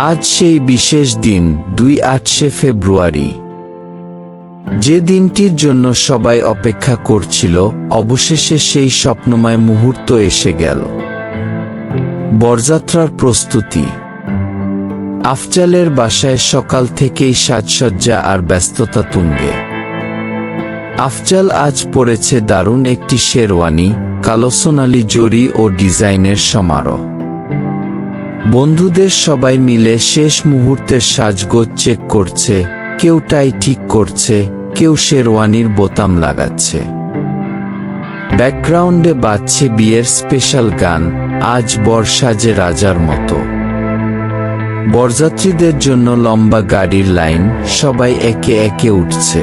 আজ সেই বিশেষ দিন, দুই আটশে ফেব্রুয়ারি। যে দিনটির জন্য সবাই অপেক্ষা করছিল, অবশেষে সেই স্বপ্নময় মুহূর্ত এসে গেল। বরযাত্রার প্রস্তুতি। আফজালের বাসায় সকাল থেকেই সাজসজ্জা আর ব্যস্ততা তুঙ্গে। আফজাল আজ পরেছে দারুণ একটি শেরওয়ানি, কালো সোনালি জরি ও ডিজাইনের সমারোহ। বন্ধুদের সবাই মিলে শেষ মুহূর্তের সাজগোজ চেক করছে। কেউ টাই ঠিক করছে, কেউ শেরওয়ানির বোতাম লাগাচ্ছে। ব্যাকগ্রাউন্ডে বাজছে বিয়ের স্পেশাল গান, আজ বর্ষাজে রাজার মতো। বরযাত্রীদের জন্য লম্বা গাড়ির লাইন, সবাই একে একে উঠছে।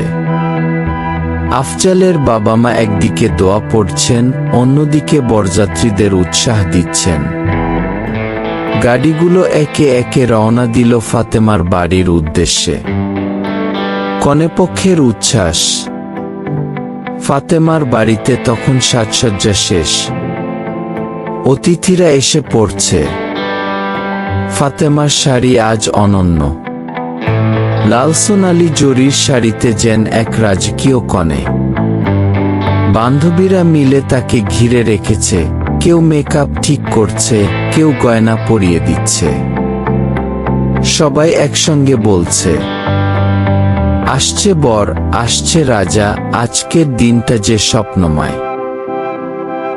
আফজালের বাবা মা একদিকে দোয়া পড়ছেন, অন্যদিকে বরযাত্রীদের উৎসাহ দিচ্ছেন। গাড়িগুলো একে একে রওনা দিল ফাতেমার বাড়ির উদ্দেশ্যে। কনেপক্ষের উচ্ছ্বাস। ফাতেমার বাড়িতে তখন সাজসজ্জা শেষ। অতিথিরা এসে পড়ছে। ফাতেমার শাড়ি আজ অনন্য। লাল আলী জরির শাড়িতে যেন এক রাজকীয় কনে বান্ধবীরা মিলে তাকে ঘিরে রেখেছে। কেউ মেকআপ ঠিক করছে, কেউ গয়না পরিয়ে দিচ্ছে। সবাই একসঙ্গে বলছে, আসছে বর, আসছে রাজা, আজকের দিনটা যে স্বপ্নময়।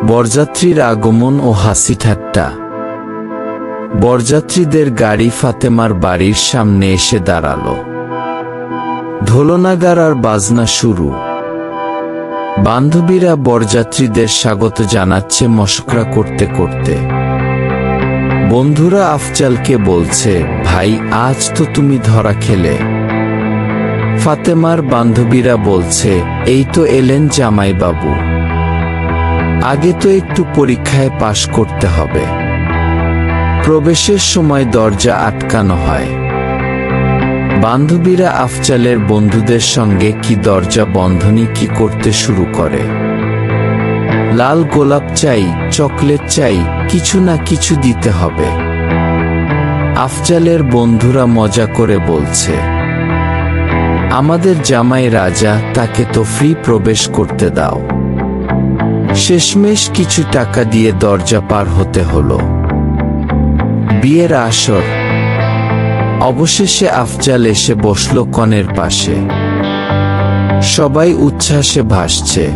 বরযাত্রীর আগমন ও হাসি ঠাট্টা। বরযাত্রীদের গাড়ি ফাতেমার বাড়ির সামনে এসে দাঁড়াল। ঢোলনাগার আর বাজনা শুরু। বান্ধবীরা বরযাত্রীদের স্বাগত জানাচ্ছে মশকরা করতে করতে। বন্ধুরা আফজালকে বলছে, ভাই, আজ তো তুমি ধরা খেলে। ফাতেমার বান্ধবীরা বলছে, এই তো এলেন জামাই বাবু আগে তো একটু পরীক্ষায় পাশ করতে হবে। প্রবেশের সময় দরজা আটকানো হয়। বান্ধবীরা আফজালের বন্ধুদের সঙ্গে কি দরজা বন্ধনী কি করতে শুরু করে? লাল গোলাপ চাই, চকলেট চাই, কিছু না কিছু দিতে হবে। আফজালের বন্ধুরা মজা করে বলছে, আমাদের জামাই রাজা, তাকে তো ফ্রি প্রবেশ করতে দাও। শেষমেশ কিছু টাকা দিয়ে দরজা পার হতে হলো। বিয়ের আসর অবশেষে আফজাল এসে বসল কনের পাশে। সবাই উচ্ছ্বাসে ভাসছে।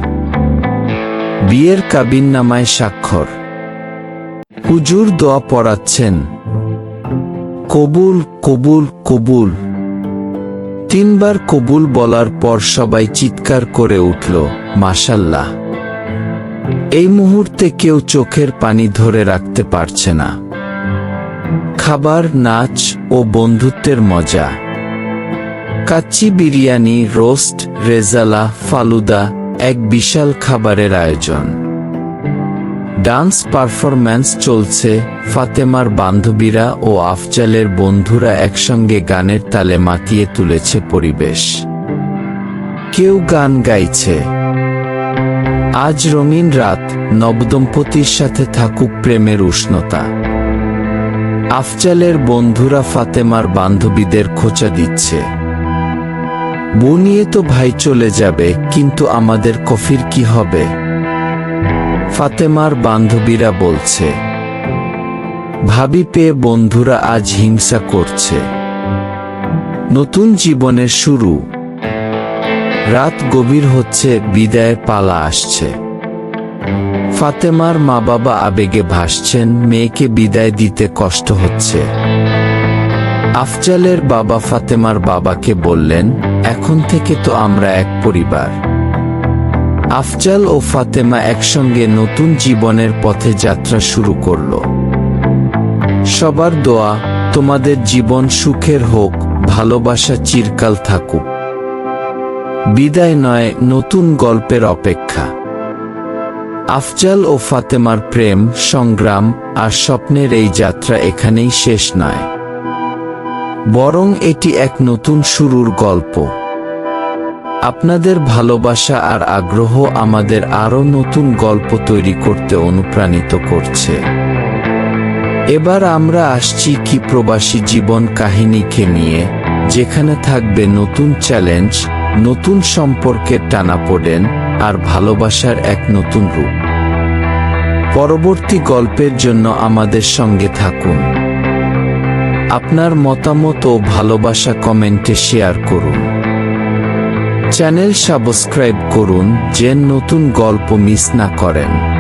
বিয়ের কাবিন নামায় স্বাক্ষর। হুজুর দোয়া পড়াচ্ছেন। কবুল কবুল কবুল। তিনবার কবুল বলার পর সবাই চিৎকার করে উঠল মাসাল্লাহ এই মুহূর্তে কেউ চোখের পানি ধরে রাখতে পারছে না। খাবার, নাচ ও বন্ধুত্বের মজা। কাচ্চি বিরিয়ানি, রোস্ট, রেজালা, ফালুদা এক বিশাল খাবারের আয়োজন। ডান্স পারফরম্যান্স চলছে, ফাতেমার বান্ধবীরা ও আফজালের বন্ধুরা একসঙ্গে গানের তালে মাতিয়ে তুলেছে পরিবেশ। কেউ গান গাইছে। আজ রঙিন রাত, নবদম্পতির সাথে থাকুক প্রেমের উষ্ণতা। আফজালের বন্ধুরা ফাতেমার বান্ধবীদের খোঁচা দিচ্ছে। বউ নিয়ে তো ভাই চলে যাবে, কিন্তু আমাদের কফির কি হবে? ফাতেমার বান্ধবীরা বলছে, ভাবি পেয়ে বন্ধুরা আজ হিংসা করছে। নতুন জীবনের শুরু। রাত গভীর হচ্ছে বিদায় পালা আসছে। ফাতেমার মা বাবা আবেগে ভাসছেন, মেয়েকে বিদায় দিতে কষ্ট হচ্ছে। আফজালের বাবা ফাতেমার বাবাকে বললেন, এখন থেকে তো আমরা এক পরিবার। আফজাল ও ফাতেমা একসঙ্গে নতুন জীবনের পথে যাত্রা শুরু করল। সবার দোয়া, তোমাদের জীবন সুখের হোক, ভালোবাসা চিরকাল থাকুক। বিদায় নয়, নতুন গল্পের অপেক্ষা। আফজাল ও ফাতেমার প্রেম, সংগ্রাম আর স্বপ্নের এই যাত্রা এখানেই শেষ নয়। বরং এটি এক নতুন শুরুর গল্প। আপনাদের ভালোবাসা আর আগ্রহ আমাদের আরও নতুন গল্প তৈরি করতে অনুপ্রাণিত করছে। এবার আমরা আসছি কি প্রবাসী জীবন কাহিনীকে নিয়ে, যেখানে থাকবে নতুন চ্যালেঞ্জ, নতুন সম্পর্কের টানাপোড়েন আর ভালোবাসার এক নতুন রূপ। পরবর্তী গল্পের জন্য আমাদের সঙ্গে থাকুন। আপনার মতামত ও ভালোবাসা কমেন্টে শেয়ার করুন। চ্যানেল সাবস্ক্রাইব করুন যেন নতুন গল্প মিস না করেন।